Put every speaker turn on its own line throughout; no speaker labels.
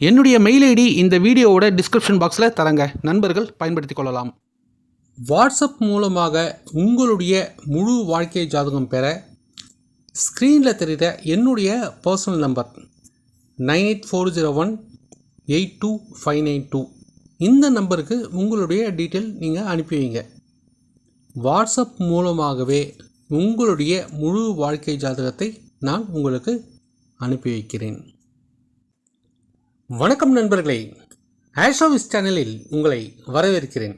என்னுடைய mail ID இந்த வீடியோவோட டிஸ்கிரிப்ஷன் பாக்ஸில் தரங்க. நண்பர்கள் பயன்படுத்தி கொள்ளலாம். வாட்ஸ்அப் மூலமாக உங்களுடைய முழு வாழ்க்கை ஜாதகம் பெற ஸ்க்ரீனில் தெரிகிற என்னுடைய personal number nine eight four zero one eight two five nine two. இந்த நம்பருக்கு உங்களுடைய டீட்டெயில் நீங்கள் அனுப்பி வைங்க. வாட்ஸ்அப் மூலமாகவே உங்களுடைய முழு வாழ்க்கை ஜாதகத்தை நான் உங்களுக்கு அனுப்பி வைக்கிறேன். வணக்கம் நண்பர்களே. ஆஷோவிஸ் சேனலில் உங்களை வரவேற்கிறேன்.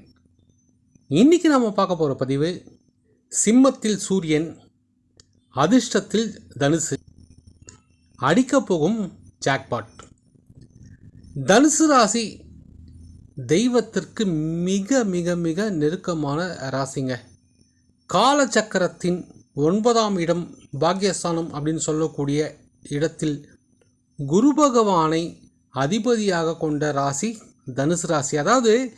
இன்றைக்கி நாம் பார்க்க போகிற பதிவு சிம்மத்தில் சூரியன் அதிர்ஷ்டத்தில் தனுசு அடிக்கப் போகும் ஜாக்பாட் தனுசு ராசி தெய்வத்திற்கு மிக மிக மிக நெருக்கமான ராசிங்க. காலச்சக்கரத்தின் ஒன்பதாம் இடம் பாக்யஸ்தானம் அப்படின்னு சொல்லக்கூடிய இடத்தில் குரு பகவானை அதிபதியாக கொண்ட ராசி தனுசு ராசி. அதாவது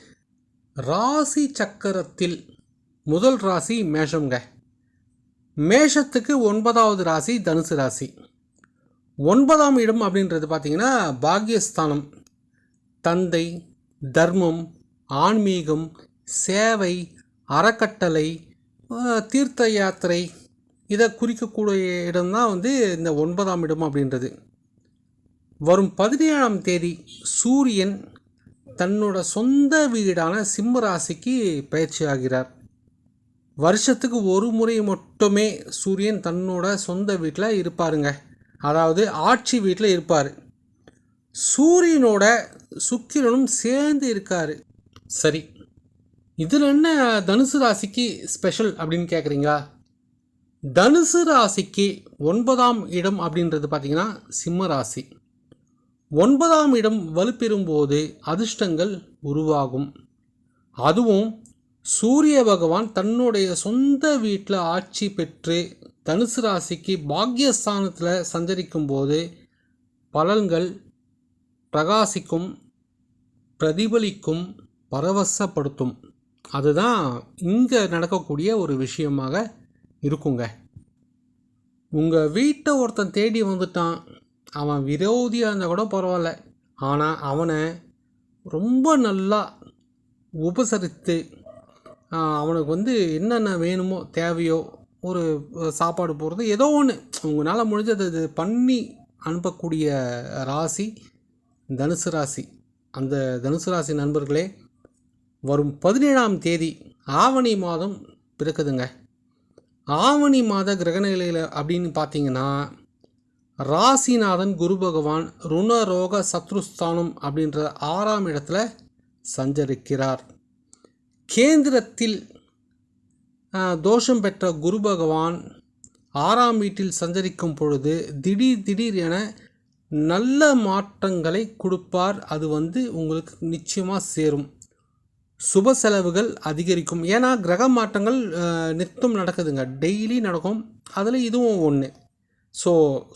ராசி சக்கரத்தில் முதல் ராசி மேஷம்ங்க. மேஷத்துக்கு ஒன்பதாவது ராசி தனுசு ராசி. ஒன்பதாம் இடம் அப்படின்றது பார்த்திங்கன்னா பாக்யஸ்தானம். தந்தை தர்மம் ஆன்மீகம் சேவை அறக்கட்டளை தீர்த்த யாத்திரை. இதை குறிக்கக்கூடிய இடம்தான் வந்து இந்த ஒன்பதாம் இடம் அப்படின்றது. வரும் பதினேழாம் தேதி சூரியன் தன்னோட சொந்த வீடான சிம்ம ராசிக்கு பயிற்சி ஆகிறார் வருஷத்துக்கு ஒரு முறை மட்டுமே சூரியன் தன்னோட சொந்த வீட்டில் இருப்பாருங்க. அதாவது ஆட்சி வீட்டில் இருப்பார். சூரியனோட சுக்கிரனும் சேர்ந்து இருக்கார். சரி இதில் என்ன தனுசு ராசிக்கு ஸ்பெஷல் அப்படின்னு கேட்குறீங்களா தனுசு ராசிக்கு ஒன்பதாம் இடம் அப்படின்றது பார்த்திங்கன்னா சிம்ம ராசி. ஒன்பதாம் இடம் வலுப்பெறும்போது அதிர்ஷ்டங்கள் உருவாகும். அதுவும் சூரிய பகவான் தன்னுடைய சொந்த வீட்டில் ஆட்சி பெற்று தனுசு ராசிக்கு பாக்யஸ்தானத்தில் சஞ்சரிக்கும் போது பலன்கள் பிரகாசிக்கும் பிரதிபலிக்கும் பரவசப்படுத்தும். அதுதான் இங்கே நடக்கக்கூடிய ஒரு விஷயமாக இருக்குங்க. உங்கள் வீட்டை ஒருத்தன் தேடி வந்துட்டான். அவன் விரோதியாக இருந்தால் கூட பரவாயில்ல. ஆனால் அவனை ரொம்ப நல்லா உபசரித்து அவனுக்கு வந்து என்னென்ன வேணுமோ தேவையோ ஒரு சாப்பாடு போடுறது ஏதோ ஒன்று உங்களால் முடிஞ்சது இது பண்ணி அனுப்பக்கூடிய ராசி தனுசு ராசி. அந்த தனுசு ராசி நண்பர்களே வரும் பதினேழாம் தேதி ஆவணி மாதம் பிறக்குதுங்க. ஆவணி மாத கிரகநிலையில் அப்படின்னு பார்த்தீங்கன்னா ராசிநாதன் குரு பகவான் ருணரோக சத்ருஸ்தானம் அப்படின்ற ஆறாம் இடத்துல சஞ்சரிக்கிறார். கேந்திரத்தில் தோஷம் பெற்ற குரு பகவான் ஆறாம் வீட்டில் சஞ்சரிக்கும் பொழுது திடீர் திடீர் என நல்ல மாற்றங்களை கொடுப்பார். அது வந்து உங்களுக்கு நிச்சயமாக சேரும். சுப செலவுகள் அதிகரிக்கும். ஏன்னா கிரக மாற்றங்கள் நித்தம் நடக்குதுங்க. டெய்லி நடக்கும். அதில் இதுவும் ஒன்று ஸோ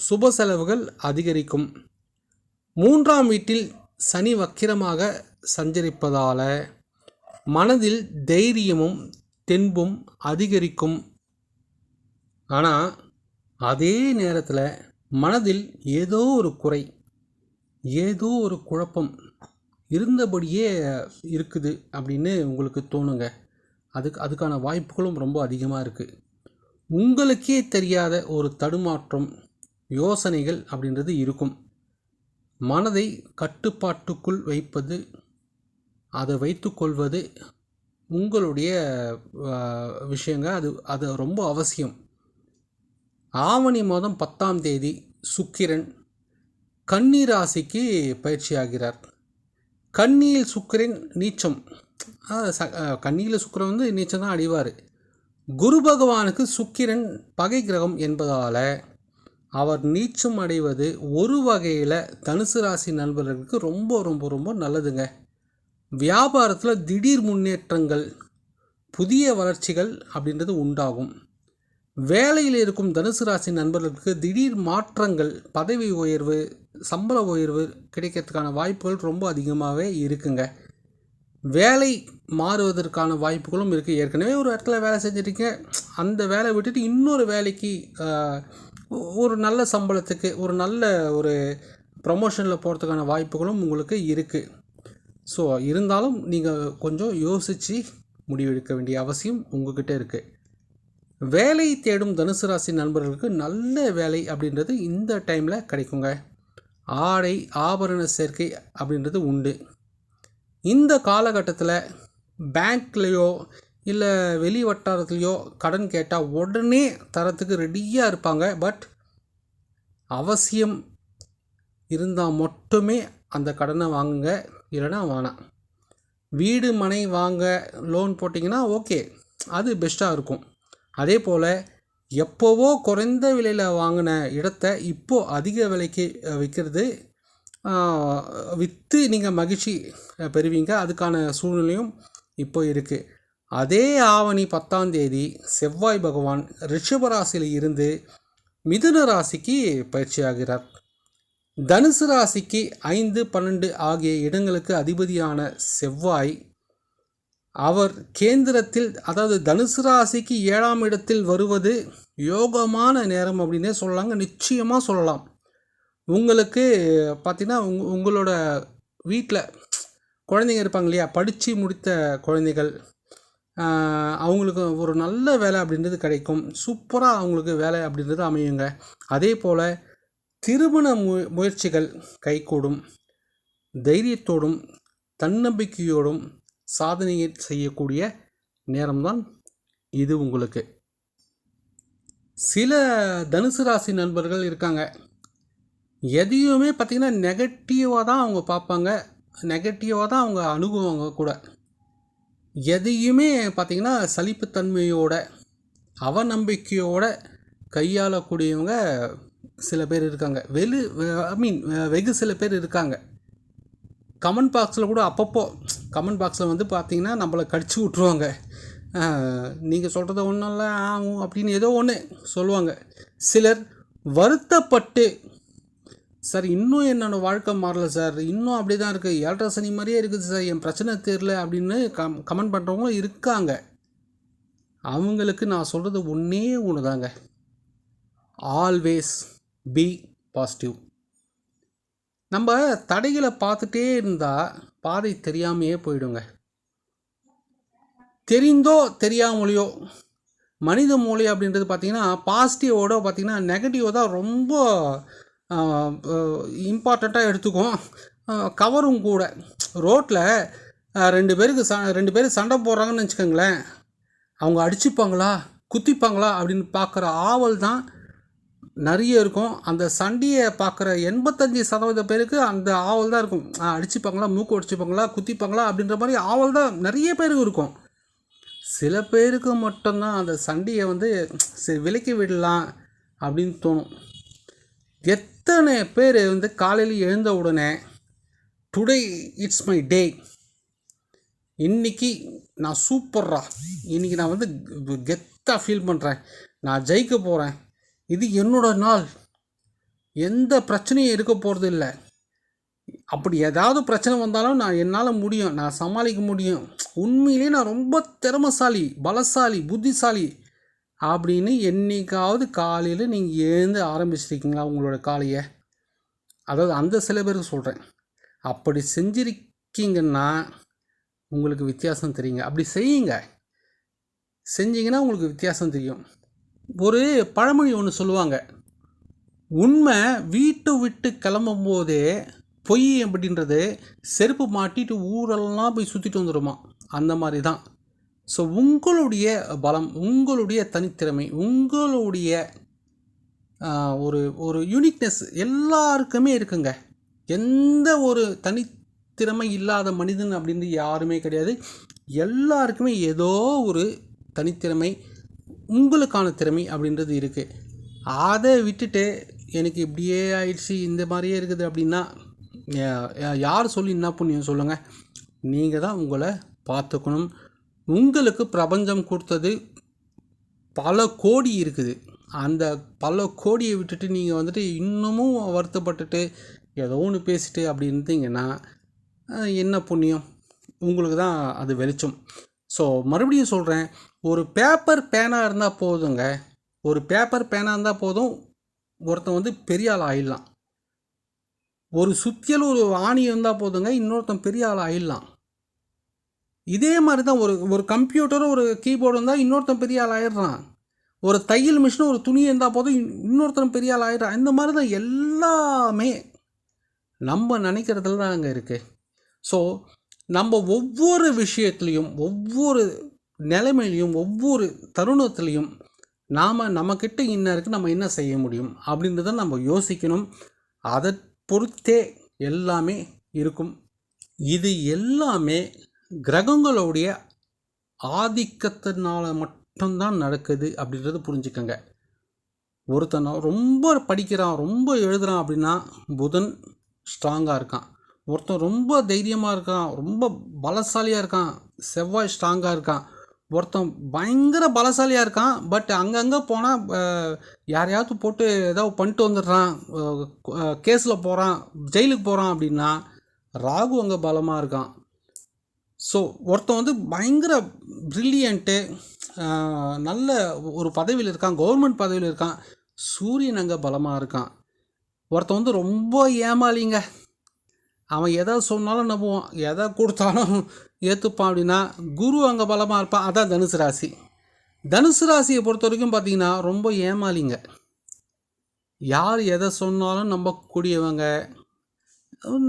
சுப செலவுகள் அதிகரிக்கும். மூன்றாம் வீட்டில் சனி வக்கிரமாக சஞ்சரிப்பதால் மனதில் தைரியமும் தென்பும் அதிகரிக்கும். ஆனால் அதே நேரத்தில் மனதில் ஏதோ ஒரு குறை ஏதோ ஒரு குழப்பம் இருந்தபடியே இருக்குது அப்படின்னு உங்களுக்கு தோணுங்க. அதுக்கு அதுக்கான வாய்ப்புகளும் ரொம்ப அதிகமாக இருக்குது உங்களுக்கே தெரியாத ஒரு தடுமாற்றம் யோசனைகள் அப்படின்றது இருக்கும். மனதை கட்டுப்பாட்டுக்குள் வைப்பது அதை வைத்துக்கொள்வது உங்களுடைய விஷயங்க. அது அது ரொம்ப அவசியம். ஆவணி மாதம் பத்தாம் தேதி சுக்கிரன் கன்னி ராசிக்கு பயிற்சியாகிறார். கன்னியில் சுக்கிரன் நீச்சம். கண்ணியில் கன்னியில் சுக்கிரன் வந்து நீச்சம் தான் அடிவார். குரு பகவானுக்கு சுக்கிரன் பகை கிரகம் என்பதால் அவர் நீச்சம் அடைவது ஒரு வகையில் தனுசு ராசி நண்பர்களுக்கு ரொம்ப ரொம்ப ரொம்ப நல்லதுங்க. வியாபாரத்தில் திடீர் முன்னேற்றங்கள் புதிய வளர்ச்சிகள் அப்படின்றது உண்டாகும். வேலையில் இருக்கும் தனுசு ராசி நண்பர்களுக்கு திடீர் மாற்றங்கள் பதவி உயர்வு சம்பள உயர்வு கிடைக்கிறதுக்கான வாய்ப்புகள் ரொம்ப அதிகமாகவே இருக்குங்க. வேலை மாறுவதற்கான வாய்ப்புகளும் இருக்குது ஏற்கனவே ஒரு இடத்துல வேலை செஞ்சுருக்கீங்க அந்த வேலையை விட்டுட்டு இன்னொரு வேலைக்கு ஒரு நல்ல சம்பளத்துக்கு ஒரு நல்ல ஒரு ப்ரமோஷனில் போகிறதுக்கான வாய்ப்புகளும் உங்களுக்கு இருக்குது ஸோ இருந்தாலும் நீங்கள் கொஞ்சம் யோசித்து முடிவெடுக்க வேண்டிய அவசியம் உங்ககிட்ட இருக்குது வேலை தேடும் தனுசு ராசி நண்பர்களுக்கு நல்ல வேலை அப்படின்றது இந்த டைமில் கிடைக்குங்க. ஆடை ஆபரண சேர்க்கை அப்படின்றது உண்டு. இந்த காலகட்டத்தில் பேங்க்லேயோ இல்லை வெளி வட்டாரத்துலேயோ கடன் கேட்டால் உடனே தரத்துக்கு ரெடியாக இருப்பாங்க. பட் அவசியம் இருந்தால் மட்டுமே அந்த கடனை வாங்குங்க. இல்லைன்னா வேணாம் வீடு மனை வாங்க லோன் போட்டிங்கன்னா ஓகே அது பெஸ்ட்டாக இருக்கும். அதே போல் எப்போவோ குறைந்த விலையில் வாங்கின இடத்த இப்போது அதிக விலைக்கு விற்கிறது விற்று நீங்கள் மகிழ்ச்சி பெறுவீங்க. அதுக்கான சூழ்நிலையும் இப்போ இருக்குது அதே ஆவணி பத்தாம் தேதி செவ்வாய் பகவான் ரிஷபராசியில் இருந்து மிதுன ராசிக்கு பயிற்சியாகிறார் தனுசு ராசிக்கு ஐந்து பன்னெண்டு ஆகிய இடங்களுக்கு அதிபதியான செவ்வாய் அவர் கேந்திரத்தில் அதாவது தனுசு ராசிக்கு ஏழாம் இடத்தில் வருவது யோகமான நேரம் அப்படின்னே சொல்லலாங்க. நிச்சயமாக சொல்லலாம். உங்களுக்கு பார்த்திங்கன்னா உங் உங்களோட வீட்டில் குழந்தைங்க இருப்பாங்க இல்லையா? படித்து முடித்த குழந்தைகள் அவங்களுக்கு ஒரு நல்ல வேலை அப்படின்றது கிடைக்கும். சூப்பராக அவங்களுக்கு வேலை அப்படின்றது அமையுங்க. அதே போல் திருமண மு முயற்சிகள் கைகூடும். தைரியத்தோடும் தன்னம்பிக்கையோடும் சாதனையை செய்யக்கூடிய நேரம்தான் இது உங்களுக்கு. சில தனுசு ராசி நண்பர்கள் இருக்காங்க. எதையுமே பார்த்திங்கன்னா நெகட்டிவாக தான் அவங்க பார்ப்பாங்க. நெகட்டிவாக தான் அவங்க அணுகுவாங்க கூட. எதையுமே பார்த்திங்கன்னா சலிப்புத்தன்மையோட அவநம்பிக்கையோட கையாளக்கூடியவங்க சில பேர் இருக்காங்க. வெளு ஐ மீன் வெகு சில பேர் இருக்காங்க. கமெண்ட் பாக்ஸில் கூட அப்பப்போ கமெண்ட் பாக்ஸில் வந்து பார்த்தீங்கன்னா நம்மளை கடிச்சு விட்ருவாங்க நீங்கள் சொல்கிறத ஒன்றும் இல்லை ஆகும் அப்படின்னு ஏதோ ஒன்று சொல்லுவாங்க. சிலர் வருத்தப்பட்டு சார் இன்னும் என்னோட வாழ்க்கை மாறல சார் இன்னும் அப்படி தான் இருக்குது ஏழரை சனி மாதிரியே இருக்குது சார் என் பிரச்சனை தெரியல அப்படின்னு கம் கமெண்ட் பண்ணுறவங்களும் இருக்காங்க. அவங்களுக்கு நான் சொல்கிறது ஒன்றே ஒன்று தாங்க ஆல்வேஸ் பி பாசிட்டிவ் நம்ம தடைகளை பார்த்துட்டே இருந்தால் பாதை தெரியாமையே போயிடுங்க. தெரிந்தோ தெரியாமலையோ மனித மூளை அப்படின்றது பார்த்திங்கன்னா பாசிட்டிவோட பார்த்திங்கன்னா நெகட்டிவோ தான் ரொம்ப இம்பார்ட்டண்ட்டாக எடுத்துக்கும் கவரும் கூட. ரோட்டில் ரெண்டு பேருக்கு ச ரெண்டு பேர் சண்டை போடுறாங்கன்னு வச்சுக்கோங்களேன். அவங்க அடிச்சுப்பாங்களா? குத்திப்பாங்களா? அப்படின்னு பார்க்குற ஆவல் தான் நிறைய இருக்கும். அந்த சண்டையை பார்க்குற எண்பத்தஞ்சு சதவீத பேருக்கு அந்த ஆவல் தான் இருக்கும். அடிச்சுப்பாங்களா? மூக்கு அடிச்சுப்பாங்களா குத்திப்பாங்களா? அப்படின்ற மாதிரி ஆவல் தான் நிறைய பேருக்கு இருக்கும். சில பேருக்கு மட்டும்தான் அந்த சண்டையை வந்து சரி விலக்கி விடலாம் அப்படின்னு தோணும். எத் எத்தனை பேர் வந்து காலையில் எழுந்த உடனே டுடே இட்ஸ் மை டே இன்னைக்கு நான் சூப்பர்ரா. இன்னைக்கு நான் வந்து கெத்தாக ஃபீல் பண்ணுறேன் நான் ஜெயிக்க போகிறேன் இது என்னோட நாள். எந்த பிரச்சனையும் இருக்க போகிறது இல்லை. அப்படி ஏதாவது பிரச்சனை வந்தாலும் நான் என்னால் முடியும். நான் சமாளிக்க முடியும். உண்மையிலே நான் ரொம்ப திறமசாலி பலசாலி புத்திசாலி. அப்படின்னு என்றைக்காவது காலையில் நீங்கள் எழுந்து ஆரம்பிச்சிருக்கீங்களா உங்களோட காலையை? அதாவது அந்த சில பேருக்கு சொல்கிறேன் அப்படி செஞ்சுருக்கீங்கன்னா உங்களுக்கு வித்தியாசம் தெரியுங்க. அப்படி செய்யுங்க. செஞ்சீங்கன்னா உங்களுக்கு வித்தியாசம் தெரியும். ஒரு பழமொழி ஒன்று சொல்லுவாங்க. உண்மை வீட்டை விட்டு கிளம்பும் போதே பொய் அப்படின்றது செருப்பு மாட்டிட்டு ஊரெல்லாம் போய் சுற்றிட்டு வந்துடுமா அந்த மாதிரி தான் ஸோ உங்களுடைய பலம் உங்களுடைய தனித்திறமை உங்களுடைய ஒரு ஒரு யூனிக்னஸ் எல்லாருக்குமே இருக்குங்க. எந்த ஒரு தனித்திறமை இல்லாத மனிதன் அப்படின்னு யாருமே கிடையாது. எல்லாருக்குமே ஏதோ ஒரு தனித்திறமை உங்களுக்கான திறமை அப்படின்றது இருக்குது அதை விட்டுட்டு எனக்கு இப்படியே ஆயிடுச்சு இந்த மாதிரியே இருக்குது அப்படின்னா யார் சொல்லி என்ன புண்ணியம் சொல்லுங்கள் நீங்கள் தான் உங்களை பார்த்துக்கணும். உங்களுக்கு பிரபஞ்சம் கொடுத்தது பல கோடி இருக்குது. அந்த பல கோடியை விட்டுட்டு நீங்கள் வந்துட்டு இன்னமும் வருத்தப்பட்டுட்டு ஏதோ ஒன்று பேசிட்டு அப்படி இருந்தீங்கன்னா என்ன புண்ணியம்? உங்களுக்கு தான் அது வெளிச்சம். ஸோ மறுபடியும் சொல்கிறேன் ஒரு பேப்பர் பேனா இருந்தால் போதுங்க. ஒரு பேப்பர் பேனா இருந்தால் போதும் ஒருத்தன் வந்து பெரிய ஆள் ஆயிடலாம். ஒரு சுத்தியல் ஒரு ஆணி இருந்தால் போதுங்க இன்னொருத்தன் பெரிய ஆள் ஆயிடலாம். இதே மாதிரி தான் ஒரு ஒரு கம்ப்யூட்டரும் ஒரு கீபோர்டு இருந்தால் இன்னொருத்தன் பெரிய ஆள் ஆயிடுறான். ஒரு தையல் மிஷினும் ஒரு துணி இருந்தால் போதும் இன்னொருத்தன் பெரிய ஆள் ஆயிடுறான். இந்த மாதிரி தான் எல்லாமே நம்ம நினைக்கிறதுல தான் அங்கே இருக்குது ஸோ நம்ம ஒவ்வொரு விஷயத்துலையும் ஒவ்வொரு நிலைமையிலையும் ஒவ்வொரு தருணத்துலையும் நாம் நம்மக்கிட்ட இன்ன இருக்குது நம்ம என்ன செய்ய முடியும் அப்படின்றத நம்ம யோசிக்கணும். அதை பொறுத்தே எல்லாமே இருக்கும். இது எல்லாமே கிரகங்களுடைய ஆதிக்கத்தினால மட்டும்தான் நடக்குது அப்படின்றத புரிஞ்சுக்கங்க. ஒருத்தன் ரொம்ப படிக்கிறான் ரொம்ப எழுதுறான் அப்படின்னா புதன் ஸ்ட்ராங்காக இருக்கான். ஒருத்தன் ரொம்ப தைரியமாக இருக்கான் ரொம்ப பலசாலியாக இருக்கான் செவ்வாய் ஸ்ட்ராங்காக இருக்கான். ஒருத்தன் பயங்கர பலசாலியாக இருக்கான் பட் அங்கங்கே போனால் யாரையாவது போட்டு ஏதோ பண்ணிட்டு வந்துடுறான் கேஸில் போகிறான் ஜெயிலுக்கு போகிறான் அப்படின்னா ராகு அங்கே பலமாக இருக்கான். ஸோ ஒருத்தன் வந்து பயங்கர ப்ரில்லியண்ட்டு நல்ல ஒரு பதவியில் இருக்கான் கவர்மெண்ட் பதவியில் இருக்கான். சூரியன் அங்கே பலமாக இருக்கான். ஒருத்தன் வந்து ரொம்ப ஏமாளிங்க. அவன் எதை சொன்னாலும் நம்புவான் எதை கொடுத்தாலும் ஏற்றுப்பான் அப்படின்னா குரு அங்கே பலமாக இருப்பான். அதான் தனுசு ராசி. தனுசு ராசியை பொறுத்த வரைக்கும் பார்த்தீங்கன்னா ரொம்ப ஏமாளிங்க. யார் எதை சொன்னாலும் நம்பக்கூடியவங்க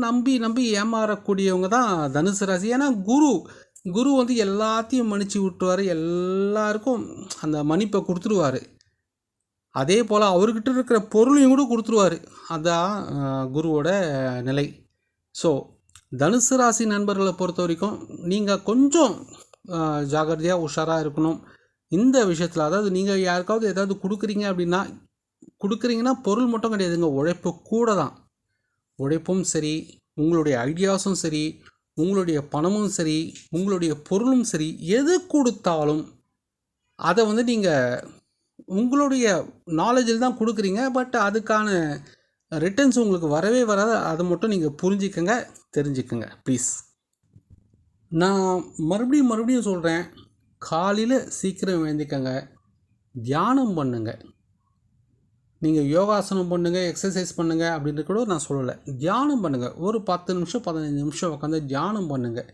நம்பி நம்பி ஏமாறக்கூடியவங்க தான் தனுசு ராசி. ஏன்னா குரு குரு வந்து எல்லாத்தையும் மன்னிச்சு விட்டுருவார். எல்லாருக்கும் அந்த மன்னிப்பை கொடுத்துருவாரு. அதே போல் அவர்கிட்ட இருக்கிற பொருளையும் கூட கொடுத்துருவாரு. அதான் குருவோட நிலை. ஸோ தனுசு ராசி நண்பர்களை பொறுத்த வரைக்கும் நீங்கள் கொஞ்சம் ஜாகிரதையாக உஷாராக இருக்கணும். இந்த விஷயத்தில் அதாவது நீங்கள் யாருக்காவது ஏதாவது கொடுக்குறீங்க அப்படின்னா கொடுக்குறீங்கன்னா பொருள் மட்டும் கிடையாதுங்க. உழைப்பு கூட தான். உழைப்பும் சரி உங்களுடைய ஐடியாஸும் சரி உங்களுடைய பணமும் சரி உங்களுடைய பொருளும் சரி எது கொடுத்தாலும் அதை வந்து நீங்கள் உங்களுடைய நாலேஜில் தான் கொடுக்குறீங்க. பட் அதுக்கான ரிட்டர்ன்ஸ் உங்களுக்கு வரவே வராது. அதை மட்டும் நீங்கள் புரிஞ்சுக்கங்க தெரிஞ்சுக்கங்க ப்ளீஸ் நான் மறுபடியும் மறுபடியும் சொல்கிறேன் காலையில் சீக்கிரம் எழுந்திக்கங்க தியானம் பண்ணுங்க. நீங்கள் யோகாசனம் பண்ணுங்கள் எக்ஸசைஸ் பண்ணுங்கள் அப்படின்றது கூட நான் சொல்லலை. தியானம் பண்ணுங்கள் ஒரு பத்து நிமிஷம் பதினஞ்சு நிமிஷம் உட்காந்து தியானம் பண்ணுங்கள்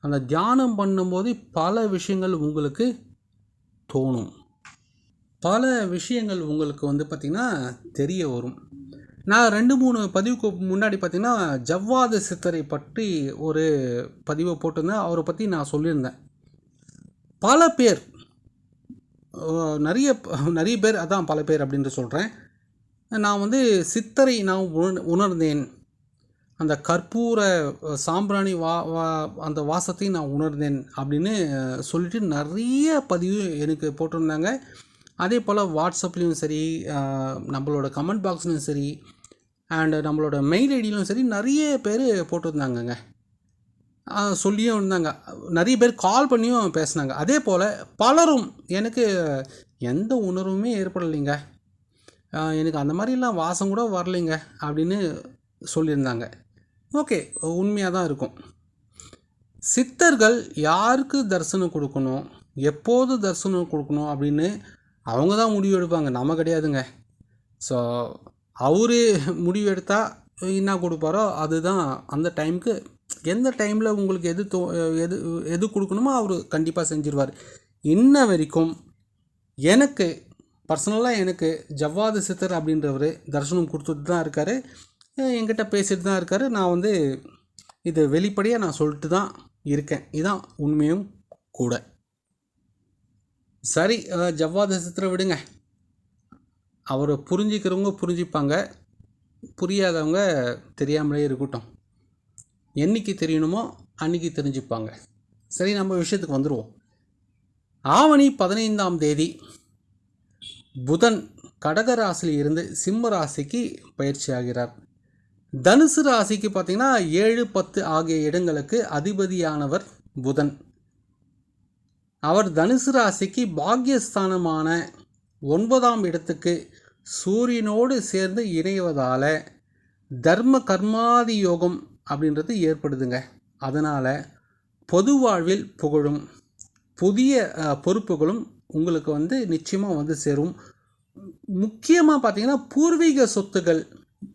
அந்த தியானம் பண்ணும்போது பல விஷயங்கள் உங்களுக்கு தோணும். பல விஷயங்கள் உங்களுக்கு வந்து பார்த்திங்கன்னா தெரிய வரும். நான் ரெண்டு மூணு பதிவுக்கு முன்னாடி பார்த்திங்கன்னா ஜவ்வாது சித்தரை பற்றி ஒரு பதிவை போட்டிருந்தேன். அவரை பற்றி நான் சொல்லியிருந்தேன். பல பேர் நிறைய நிறைய பேர் அதான் பல பேர் அப்படின்ட்டு சொல்கிறேன் நான் வந்து சித்தரை நான் உணர்ந்தேன். அந்த கற்பூர சாம்பிராணி வா வா அந்த வாசத்தை நான் உணர்ந்தேன் அப்படின்னு சொல்லிட்டு நிறைய பதிவு எனக்கு போட்டிருந்தாங்க. அதே போல் வாட்ஸ்அப்லேயும் சரி நம்மளோட கமெண்ட் பாக்ஸ்லேயும் சரி அண்டு நம்மளோட மெயில் ஐடியிலும் சரி நிறைய பேர் போட்டிருந்தாங்கங்க. சொல்லியும் இருந்தாங்க நிறைய பேர் கால் பண்ணியும் பேசினாங்க. அதே போல் பலரும் எனக்கு எந்த உணர்வுமே ஏற்படலைங்க. எனக்கு அந்த மாதிரிலாம் வாசம் கூட வரலைங்க அப்படின்னு சொல்லியிருந்தாங்க. ஓகே உண்மையாக தான் இருக்கும். சித்தர்கள் யாருக்கு தரிசனம் கொடுக்கணும்? எப்போது தரிசனம் கொடுக்கணும் அப்படின்னு அவங்க தான் முடிவு எடுப்பாங்க. நம்ம கிடையாதுங்க. ஸோ அவர் முடிவு எடுத்தால் என்ன கொடுப்பாரோ அதுதான் அந்த டைமுக்கு எந்த டைமில் உங்களுக்கு எது தோ எது எது கொடுக்கணுமோ அவர் கண்டிப்பாக செஞ்சிருவார். இன்ன வரைக்கும் எனக்கு பர்சனலாக எனக்கு ஜவ்வாது சித்தர் அப்படின்றவர் தரிசனம் கொடுத்துட்டு தான் இருக்கார். என்கிட்ட பேசிட்டு தான் இருக்கார். நான் வந்து இது வெளிப்படையாக நான் சொல்லிட்டு தான் இருக்கேன். இதுதான் உண்மையும் கூட. சரி ஜவ்வாது நட்சத்திரம் விடுங்க. அவரை புரிஞ்சிக்கிறவங்க புரிஞ்சுப்பாங்க. புரியாதவங்க தெரியாமலே இருக்கட்டும். என்னைக்கு தெரியணுமோ அன்னைக்கு தெரிஞ்சுப்பாங்க. சரி நம்ம விஷயத்துக்கு வந்துடுவோம் ஆவணி பதினைந்தாம் தேதி புதன் கடகராசியில் இருந்து சிம்ம ராசிக்கு பயிற்சி ஆகிறார். தனுசு ராசிக்கு பார்த்திங்கன்னா ஏழு பத்து ஆகிய இடங்களுக்கு அதிபதியானவர் புதன். அவர் தனுசு ராசிக்கு பாக்கியஸ்தானமான ஒன்பதாம் இடத்துக்கு சூரியனோடு சேர்ந்து இணைவதால் தர்ம கர்மாதி யோகம் அப்படின்றது ஏற்படுதுங்க. அதனால் பொது வாழ்வில் புகழும் புதிய பொறுப்புகளும் உங்களுக்கு வந்து நிச்சயமாக வந்து சேரும். முக்கியமாக பார்த்தீங்கன்னா பூர்வீக சொத்துக்கள்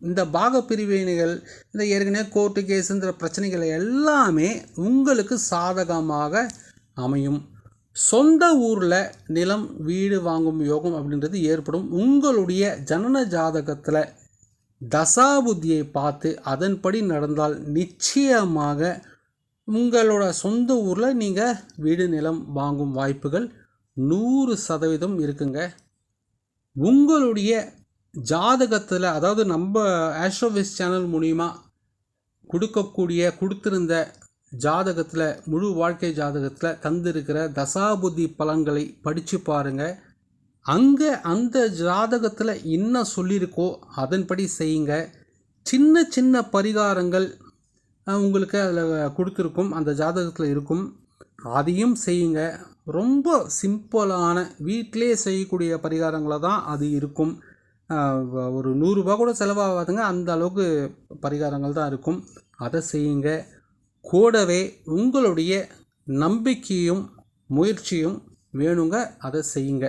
இந்த பாக பிரிவினைகள் இந்த ஏற்கனவே கோர்ட்டு கேஸுங்கிற பிரச்சனைகள் எல்லாமே உங்களுக்கு சாதகமாக அமையும். சொந்த ஊரில் நிலம் வீடு வாங்கும் யோகம் அப்படின்றது ஏற்படும். உங்களுடைய ஜனன ஜாதகத்தில் தசாபுத்தியை பார்த்து அதன்படி நடந்தால் நிச்சயமாக உங்களோட சொந்த ஊரில் நீங்கள் வீடு நிலம் வாங்கும் வாய்ப்புகள் நூறு சதவீதம் இருக்குங்க. உங்களுடைய ஜாதகத்தில் அதாவது நம்ம ஆஸ்ட்ரோவிஸ் சேனல் மூலிமா கொடுக்கக்கூடிய கொடுத்திருந்த ஜாதகத்தில் முழு வாழ்க்கை ஜாதகத்தில் தந்திருக்கிற தசாபுத்தி பலன்களை படித்து பாருங்கள் அங்கே அந்த ஜாதகத்தில் என்ன சொல்லியிருக்கோ அதன்படி செய்யுங்க. சின்ன சின்ன பரிகாரங்கள் உங்களுக்கு அதில் கொடுத்துருக்கும் அந்த ஜாதகத்தில் இருக்கும். அதையும் செய்யுங்க. ரொம்ப சிம்பிளான வீட்டிலே செய்யக்கூடிய பரிகாரங்களை தான் அது இருக்கும். ஒரு நூறுரூபா கூட செலவாகாதுங்க. அந்த அளவுக்கு பரிகாரங்கள் தான் இருக்கும். அதை செய்யுங்க. கூடவே உங்களுடைய நம்பிக்கையும் முயற்சியும் வேணுங்க. அதை செய்யுங்க.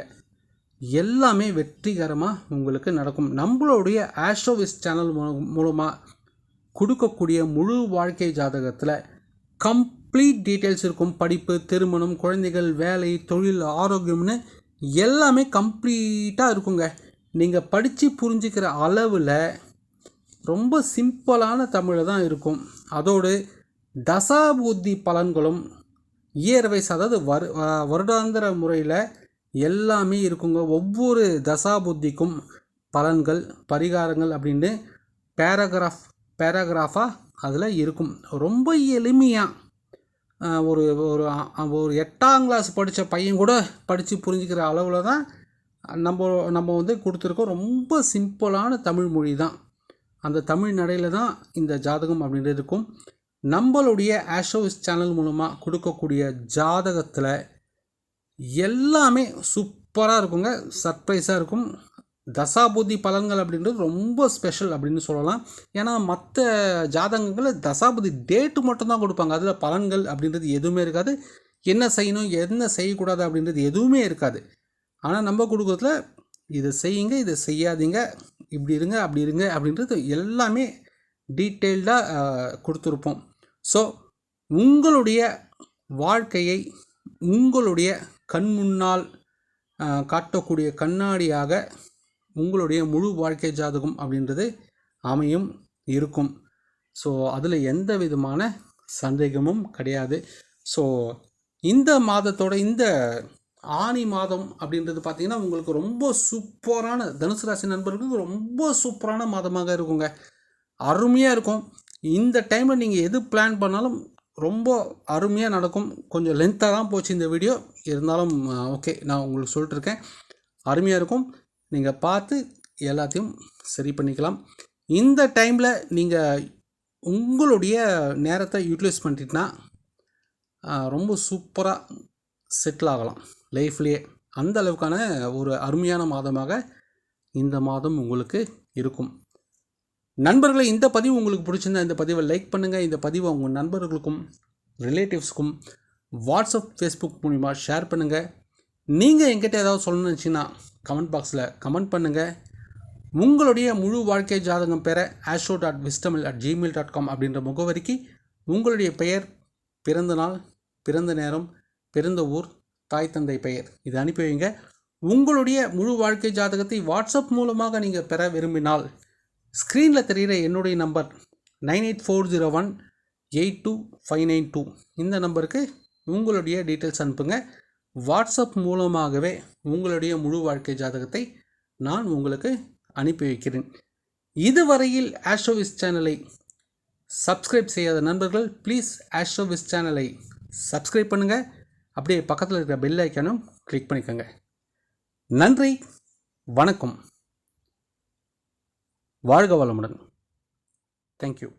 எல்லாமே வெற்றிகரமாக உங்களுக்கு நடக்கும். நம்மளுடைய ஆஸ்ட்ரோவிஸ் சேனல் மூலமாக கொடுக்கக்கூடிய முழு வாழ்க்கை ஜாதகத்தில் கம்ப்ளீட் டீட்டெயில்ஸ் இருக்கும். படிப்பு திருமணம் குழந்தைகள் வேலை தொழில் ஆரோக்கியம்னு எல்லாமே கம்ப்ளீட்டாக இருக்குங்க. நீங்கள் படித்து புரிஞ்சுக்கிற அளவில் ரொம்ப சிம்பிளான தமிழில் தான் இருக்கும். அதோடு தசாபுத்தி பலன்களும் இயர் வைஸ் அதாவது வரு வருடாந்திர முறையில் எல்லாமே இருக்குங்க. ஒவ்வொரு தசாபுத்திக்கும் பலன்கள் பரிகாரங்கள் அப்படின்னு பேராகிராஃப் பேராகிராஃபாக அதில் இருக்கும். ரொம்ப எளிமையாக ஒரு ஒரு ஒரு எட்டாம் கிளாஸ் படித்த பையன் கூட படித்து புரிஞ்சுக்கிற அளவில் தான் நம்ம நம்ம வந்து கொடுத்துருக்கோம். ரொம்ப சிம்பிளான தமிழ் மொழி தான். அந்த தமிழ் நடையில் தான் இந்த ஜாதகம் அப்படின்றது இருக்கும். நம்மளுடைய ஆஷோஸ் சேனல் மூலமாக கொடுக்கக்கூடிய ஜாதகத்தில் எல்லாமே சூப்பராக இருக்குங்க. சர்ப்ரைஸாக இருக்கும். தசாபுத்தி பலன்கள் அப்படின்றது ரொம்ப ஸ்பெஷல் அப்படின்னு சொல்லலாம். ஏன்னா மற்ற ஜாதகங்களில் தசாபுதி டேட்டு மட்டும்தான் கொடுப்பாங்க. அதில் பலன்கள் அப்படின்றது எதுவுமே இருக்காது. என்ன செய்யணும் என்ன செய்யக்கூடாது அப்படின்றது எதுவுமே இருக்காது. ஆனால் நம்ம கொடுக்குறதுல இதை செய்யுங்க இதை செய்யாதீங்க. இப்படி இருங்க அப்படி இருங்க அப்படின்றது எல்லாமே டீட்டெயில்டாக கொடுத்துருப்போம். ஸோ உங்களுடைய வாழ்க்கையை உங்களுடைய கண் முன்னால் காட்டக்கூடிய கண்ணாடியாக உங்களுடைய முழு வாழ்க்கை ஜாதகம் அப்படின்றது அமையும் இருக்கும். ஸோ அதில் எந்த விதமான சந்தேகமும் கிடையாது. ஸோ இந்த மாதத்தோட இந்த ஆனி மாதம் அப்படின்றது பார்த்தீங்கன்னா உங்களுக்கு ரொம்ப சூப்பரான தனுசு ராசி நண்பர்களுக்கு ரொம்ப சூப்பரான மாதமாக இருக்குங்க. அருமையாக இருக்கும். இந்த டைமில் நீங்கள் எது பிளான் பண்ணாலும் ரொம்ப அருமையாக நடக்கும். கொஞ்சம் லென்த்தாக தான் போச்சு இந்த வீடியோ இருந்தாலும் ஓகே நான் உங்களுக்கு சொல்லிட்டுருக்கேன். அருமையாக இருக்கும். நீங்கள் பார்த்து எல்லாத்தையும் சரி பண்ணிக்கலாம். இந்த டைமில் நீங்கள் உங்களுடைய நேரத்தை யூட்டிலைஸ் பண்ணிட்டீங்கன்னா ரொம்ப சூப்பராக செட்டில் ஆகலாம். லைஃப்லேயே அந்த அளவுக்கான ஒரு அருமையான மாதமாக இந்த மாதம் உங்களுக்கு இருக்கும். நண்பர்களை இந்த பதிவு உங்களுக்கு பிடிச்சிருந்தா இந்த பதிவை லைக் பண்ணுங்கள் இந்த பதிவை உங்கள் நண்பர்களுக்கும் ரிலேட்டிவ்ஸ்க்கும் வாட்ஸ்அப் ஃபேஸ்புக் மூலிமா ஷேர் பண்ணுங்கள் நீங்கள் எங்கிட்ட ஏதாவது சொல்லணும்னு நினச்சிங்கன்னா கமெண்ட் பாக்ஸில் கமெண்ட் பண்ணுங்கள் உங்களுடைய முழு வாழ்க்கை ஜாதகம் பெற ஆஷோ டாட் விஸ்டமில் அட் ஜிமெயில் டாட் காம் அப்படின்ற முகவரிக்கு உங்களுடைய பெயர் பிறந்த நாள் பிறந்த நேரம் பிறந்த ஊர் தாய் தந்தை பெயர் இது அனுப்பி வைங்க. உங்களுடைய முழு வாழ்க்கை ஜாதகத்தை வாட்ஸ்அப் மூலமாக நீங்கள் பெற விரும்பினால் ஸ்க்ரீனில் தெரிகிற என்னுடைய number nine eight four zero one eight two five nine two. இந்த நம்பருக்கு உங்களுடைய டீட்டெயில்ஸ் அனுப்புங்க. வாட்ஸ்அப் மூலமாகவே உங்களுடைய முழு வாழ்க்கை ஜாதகத்தை நான் உங்களுக்கு அனுப்பி வைக்கிறேன். இதுவரையில் ஆஸ்ட்ரோவிஸ் சேனலை சப்ஸ்கிரைப் செய்யாத நண்பர்கள் ப்ளீஸ் ஆஸ்ட்ரோவிஸ் சேனலை சப்ஸ்கிரைப் பண்ணுங்கள் அப்படியே பக்கத்தில் இருக்கிற பெல் ஐக்கானும் கிளிக் பண்ணிக்கோங்க. நன்றி வணக்கம். வாழ்க வளமுடன். தேங்க்யூ